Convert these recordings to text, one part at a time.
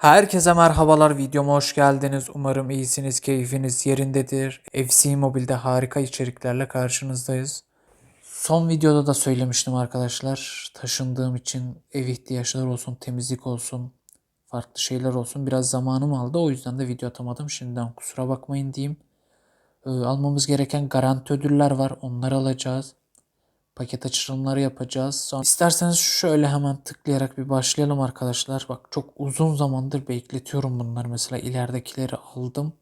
Herkese merhabalar videoma hoş geldiniz. Umarım iyisiniz, keyfiniz yerindedir. FC Mobile'de harika içeriklerle karşınızdayız. Son videoda da söylemiştim arkadaşlar. Taşındığım için ev ihtiyaçları olsun, temizlik olsun, farklı şeyler olsun. Biraz zamanım aldı. O yüzden de video atamadım. Şimdiden kusura bakmayın diyeyim. Ee, almamız gereken garanti ödüller var. Onları alacağız. Paket açılımları yapacağız. Sonra isterseniz şöyle hemen tıklayarak bir başlayalım arkadaşlar. Bak çok uzun zamandır bekletiyorum bunları. Mesela ileridekileri aldım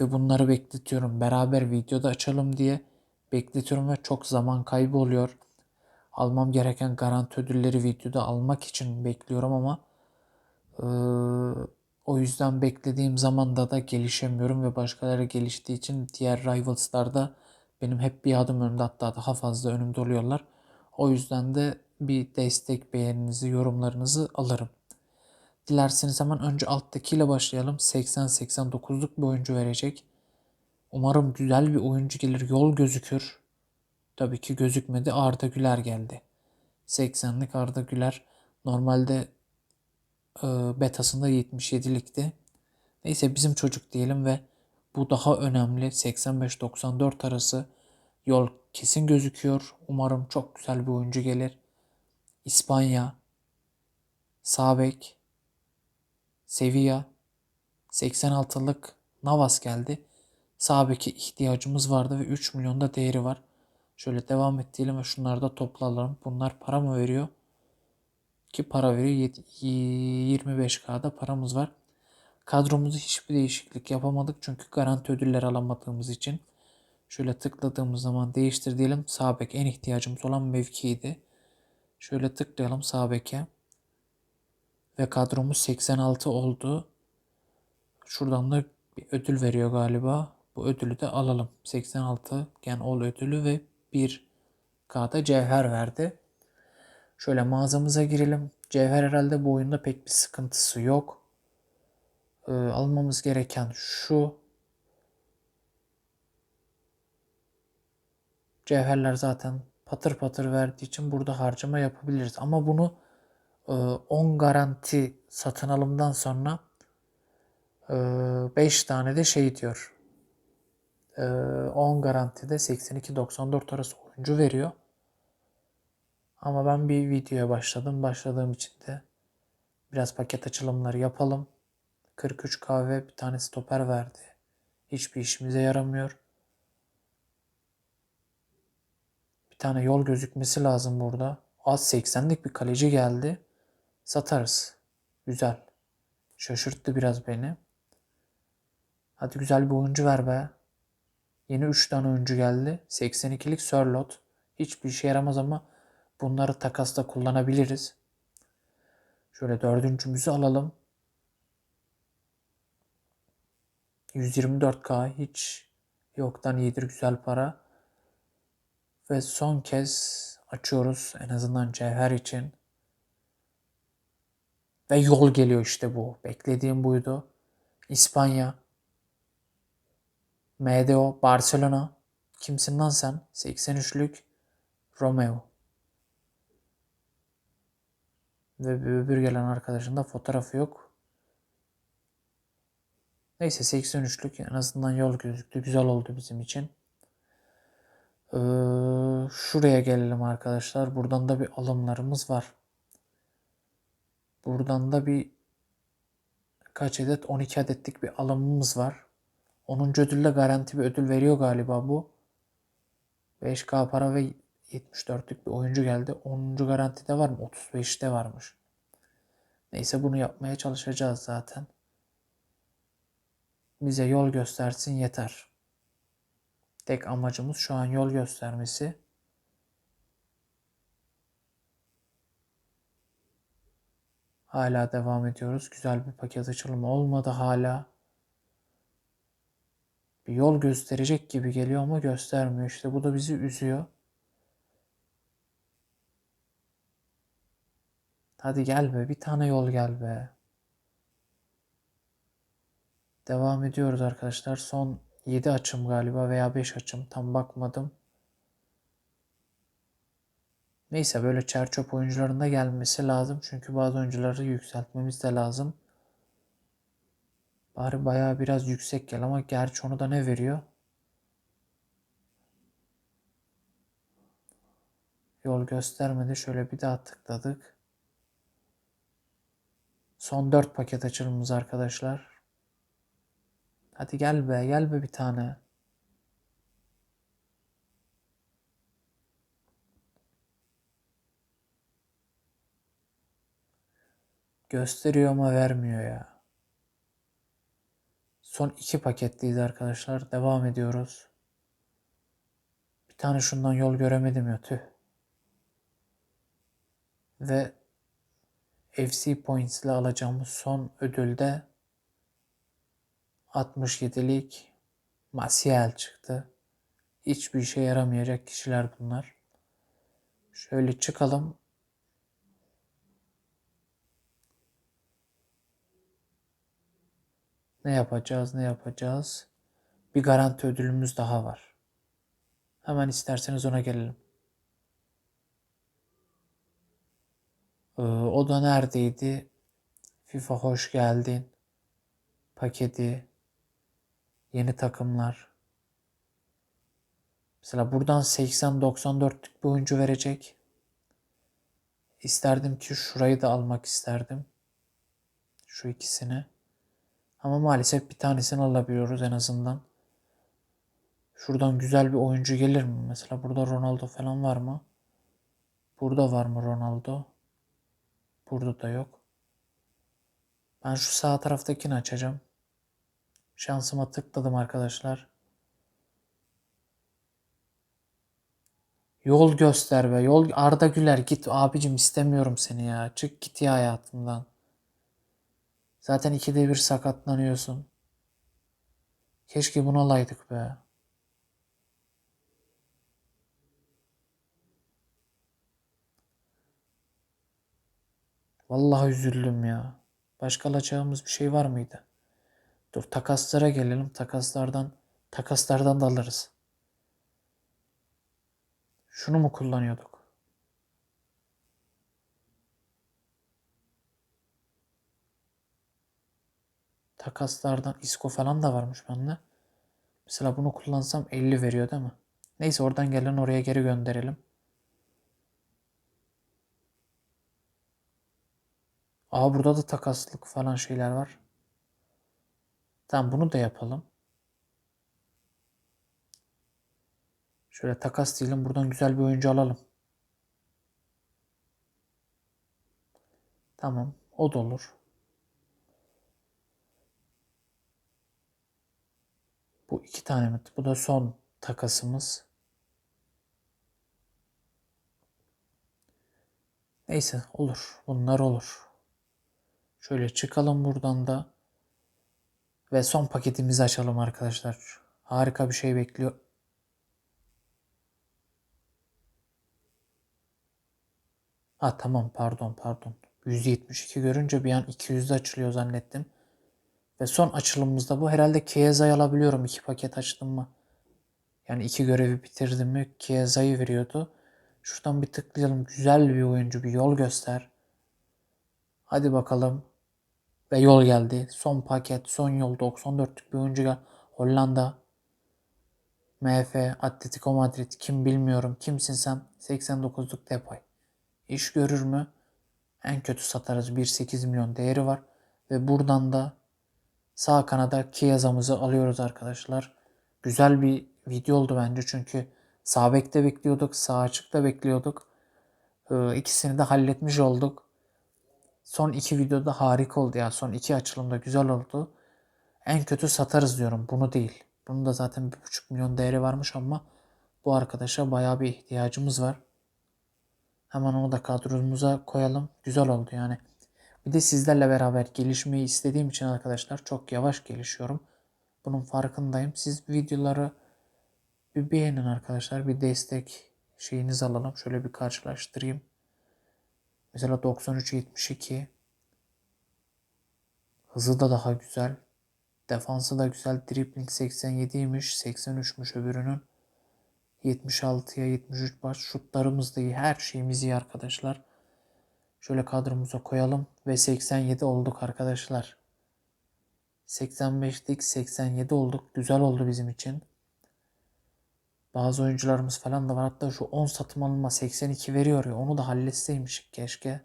ve bunları bekletiyorum. Beraber videoda açalım diye bekletiyorum ve çok zaman kaybı oluyor. Almam gereken garanti ödülleri videoda almak için bekliyorum ama eee, o yüzden beklediğim zamanda da gelişemiyorum ve başkaları geliştiği için diğer Rivals'larda benim hep bir adım önümde hatta daha fazla önümde oluyorlar. O yüzden de bir destek beğeninizi, yorumlarınızı alırım. Dilerseniz hemen önce alttakiyle başlayalım. 80-89'luk bir oyuncu verecek. Umarım güzel bir oyuncu gelir. Yol gözükür. Tabii ki gözükmedi. Arda Güler geldi. 80'lik Arda Güler. Normalde e, betasında 77'likti. Neyse bizim çocuk diyelim ve bu daha önemli. 85-94 arası yol kesin gözüküyor. Umarım çok güzel bir oyuncu gelir. İspanya, Sabek, Sevilla, 86'lık Navas geldi. Sabek'e ihtiyacımız vardı ve 3 milyonda değeri var. Şöyle devam et diyelim ve şunları da toplayalım. Bunlar para mı veriyor? Ki para veriyor. 25K'da paramız var. Kadromuzda hiçbir değişiklik yapamadık çünkü garanti ödüller alamadığımız için. Şöyle tıkladığımız zaman değiştir diyelim. Sağ bek en ihtiyacımız olan mevkiydi. Şöyle tıklayalım sağ beke. Ve kadromuz 86 oldu. Şuradan da bir ödül veriyor galiba. Bu ödülü de alalım. 86 gen ol ödülü ve 1K'da cevher verdi. Şöyle mağazamıza girelim. Cevher herhalde bu oyunda pek bir sıkıntısı yok. Ee, almamız gereken şu. Cevherler zaten patır patır verdiği için burada harcama yapabiliriz. Ama bunu e, 10 garanti satın alımdan sonra 5 tane de şey diyor. E, 10 garantide 82-94 arası oyuncu veriyor. Ama ben bir videoya başladım. Başladığım için de biraz paket açılımları yapalım. 43 kahve bir tane stoper verdi. Hiçbir işimize yaramıyor. Bir tane yol gözükmesi lazım burada. Az 80'lik bir kaleci geldi. Satarız. Güzel. Şaşırttı biraz beni. Hadi güzel bir oyuncu ver be. Yeni 3 tane oyuncu geldi. 82'lik Sörlot. Hiçbir işe yaramaz ama bunları takasta kullanabiliriz. Şöyle dördüncümüzü alalım. 124k hiç yoktan iyidir güzel para. Ve son kez açıyoruz en azından cevher için. Ve yol geliyor işte bu. Beklediğim buydu. İspanya. MDO Barcelona. Kimsin lan sen? 83'lük Romeo. Ve öbür gelen arkadaşın da fotoğrafı yok. Neyse 83'lük en azından yol gözüktü. Güzel oldu bizim için. Ee, şuraya gelelim arkadaşlar. Buradan da bir alımlarımız var. Buradan da bir kaç adet? 12 adetlik bir alımımız var. 10. ödülle garanti bir ödül veriyor galiba bu. 5K para ve 74'lük bir oyuncu geldi. 10. garantide var mı? 35'te varmış. Neyse bunu yapmaya çalışacağız zaten. Bize yol göstersin yeter. Tek amacımız şu an yol göstermesi. Hala devam ediyoruz. Güzel bir paket açılımı olmadı hala. Bir yol gösterecek gibi geliyor ama göstermiyor. İşte bu da bizi üzüyor. Hadi gel be. Bir tane yol gel be. Devam ediyoruz arkadaşlar. Son 7 açım galiba veya 5 açım. Tam bakmadım. Neyse böyle çerçöp oyuncularında gelmesi lazım. Çünkü bazı oyuncuları yükseltmemiz de lazım. Bari bayağı biraz yüksek gel ama gerçi onu da ne veriyor? Yol göstermedi. Şöyle bir daha tıkladık. Son 4 paket açılımımız arkadaşlar. Hadi gel be, gel be bir tane. Gösteriyor ama vermiyor ya. Son iki paketliyiz arkadaşlar. Devam ediyoruz. Bir tane şundan yol göremedim ya tüh. Ve FC Points ile alacağımız son ödülde 67'lik Masiel çıktı. Hiçbir işe yaramayacak kişiler bunlar. Şöyle çıkalım. Ne yapacağız, ne yapacağız? Bir garanti ödülümüz daha var. Hemen isterseniz ona gelelim. Ee, o da neredeydi? FIFA hoş geldin. Paketi. Yeni takımlar. Mesela buradan 80-94'lük bir oyuncu verecek. İsterdim ki şurayı da almak isterdim. Şu ikisini. Ama maalesef bir tanesini alabiliyoruz en azından. Şuradan güzel bir oyuncu gelir mi? Mesela burada Ronaldo falan var mı? Burada var mı Ronaldo? Burada da yok. Ben şu sağ taraftakini açacağım. Şansıma tıkladım arkadaşlar. Yol göster be. Yol Arda Güler git abicim istemiyorum seni ya. Çık git ya hayatımdan. Zaten ikide bir sakatlanıyorsun. Keşke bunu alaydık be. Vallahi üzüldüm ya. Başka alacağımız bir şey var mıydı? Dur takaslara gelelim. Takaslardan takaslardan da alırız. Şunu mu kullanıyorduk? Takaslardan isko falan da varmış bende. Mesela bunu kullansam 50 veriyor değil mi? Neyse oradan gelen oraya geri gönderelim. Aa burada da takaslık falan şeyler var. Tamam bunu da yapalım. Şöyle takas diyelim. Buradan güzel bir oyuncu alalım. Tamam. O da olur. Bu iki tane mi? Bu da son takasımız. Neyse olur. Bunlar olur. Şöyle çıkalım buradan da. Ve son paketimizi açalım arkadaşlar. Harika bir şey bekliyor. Ha tamam pardon pardon. 172 görünce bir an 200'de açılıyor zannettim. Ve son açılımımızda bu. Herhalde Chiesa'yı alabiliyorum. iki paket açtım mı? Yani iki görevi bitirdim mi Chiesa'yı veriyordu. Şuradan bir tıklayalım. Güzel bir oyuncu. Bir yol göster. Hadi bakalım. Ve yol geldi. Son paket, son yol 94'lük bir oyuncu gel. Hollanda. MF, Atletico Madrid. Kim bilmiyorum. Kimsin sen? 89'luk Depay. İş görür mü? En kötü satarız. 1.8 milyon değeri var. Ve buradan da sağ kanada Chiesa'mızı alıyoruz arkadaşlar. Güzel bir video oldu bence çünkü sağ bekte bekliyorduk, sağ açıkta bekliyorduk. Ee, ikisini de halletmiş olduk. Son iki videoda harika oldu ya. Son iki açılımda güzel oldu. En kötü satarız diyorum. Bunu değil. Bunun da zaten 1.5 milyon değeri varmış ama bu arkadaşa bayağı bir ihtiyacımız var. Hemen onu da kadromuza koyalım. Güzel oldu yani. Bir de sizlerle beraber gelişmeyi istediğim için arkadaşlar çok yavaş gelişiyorum. Bunun farkındayım. Siz videoları bir beğenin arkadaşlar. Bir destek şeyiniz alalım. Şöyle bir karşılaştırayım. Mesela 93-72 hızı da daha güzel. Defansı da güzel. Dribbling 87'ymiş. 83'müş öbürünün. 76'ya 73 baş. Şutlarımız da iyi. Her şeyimiz iyi arkadaşlar. Şöyle kadromuza koyalım. Ve 87 olduk arkadaşlar. 85'lik 87 olduk. Güzel oldu bizim için. Bazı oyuncularımız falan da var. Hatta şu 10 satım alınma 82 veriyor ya. Onu da halletseymiş keşke.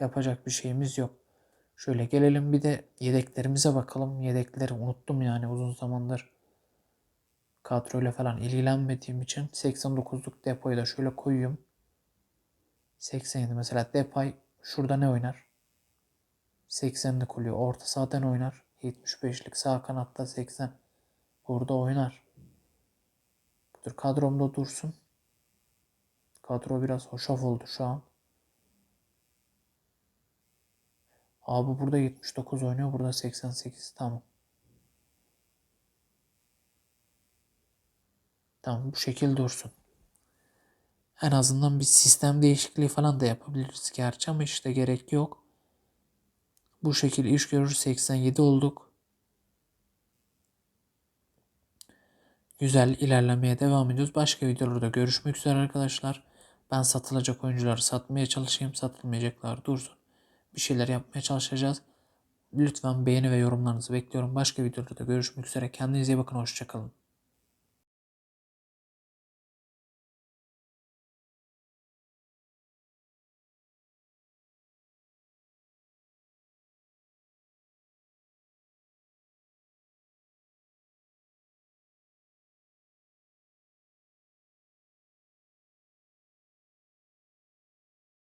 Yapacak bir şeyimiz yok. Şöyle gelelim bir de yedeklerimize bakalım. Yedekleri unuttum yani uzun zamandır. Kadroyla falan ilgilenmediğim için 89'luk depoyu da şöyle koyayım. 87 mesela Depay şurada ne oynar? 80'lik oluyor. Orta sahadan oynar. 75'lik sağ kanatta 80. Burada oynar. Dur kadromda dursun. Kadro biraz hoşaf oldu şu an. Abi burada 79 oynuyor. Burada 88. Tamam. Tamam bu şekil dursun. En azından bir sistem değişikliği falan da yapabiliriz gerçi ama işte gerek yok. Bu şekil iş görür 87 olduk. Güzel ilerlemeye devam ediyoruz. Başka videolarda görüşmek üzere arkadaşlar. Ben satılacak oyuncuları satmaya çalışayım. Satılmayacaklar dursun. Bir şeyler yapmaya çalışacağız. Lütfen beğeni ve yorumlarınızı bekliyorum. Başka videolarda görüşmek üzere. Kendinize iyi bakın. Hoşçakalın.